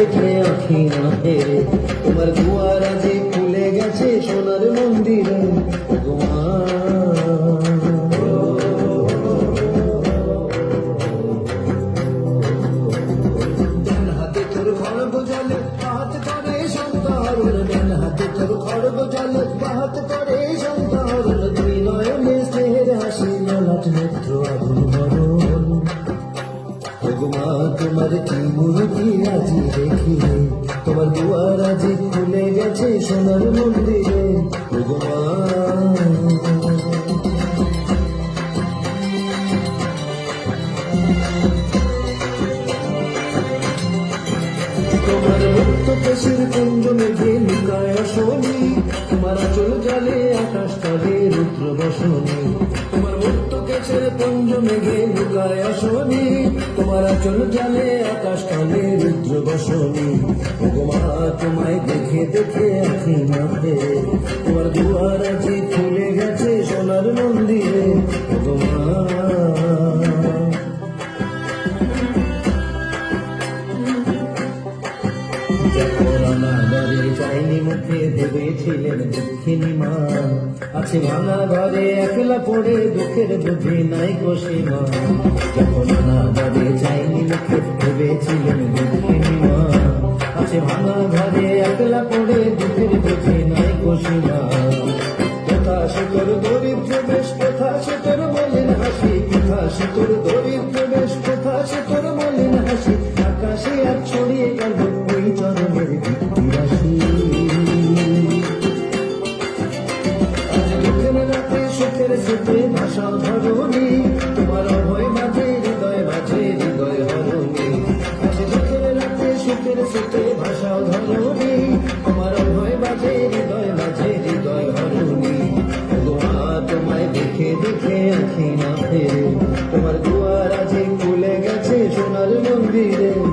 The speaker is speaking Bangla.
দেখে আঁখি না ফেরে তোমার দুয়ার আজে খুলে গেছে সোনার মন্দিরে তোমার কি দেখি। তোমার দুয়ার আজি খুলে গেছে সোনার মন্দিরে। তোমার মুক্ত পেশির কুঞ্জ মেঘে লুকায় শনি তোমার চল জলে আকাশ তলে রুদ্র বসনি। তোমার মুক্ত কেশের কুঞ্জ মেঘে লুকায় শনি তোমার চল জালে আকাশ কালে রুদ্র বসনি তোমায় দেখে দেখে আখি মাঠে। মুখে ভেবেছিলেন দুঃখিনী মা আছে ভাঙা ঘরে একলা পড়ে দুঃখের বুঝে নাই কোশিমা যখন ঘরে যাইনি মুখে ভেবেছিলেন দুঃখিনী মা আছে ভাঙা ঘরে একলা পড়ে দুঃখের বুঝে নাই কষে মা সে তোর দরিদ্র বেশ সুখে ভাষা ধরণী তোমার অভয় মাঝে, হৃদয় মাঝে, হৃদয় হরণী। রাতে সুখের সুখে ভাষা ধরণী। তোমার অভয় মাঝে, হৃদয় মাঝে, হৃদয় হরণী। গোয়া তোমায় দেখে দেখে আঁখি তোমার দুয়ার আজে খুলে গেছে সোনার মন্দিরে।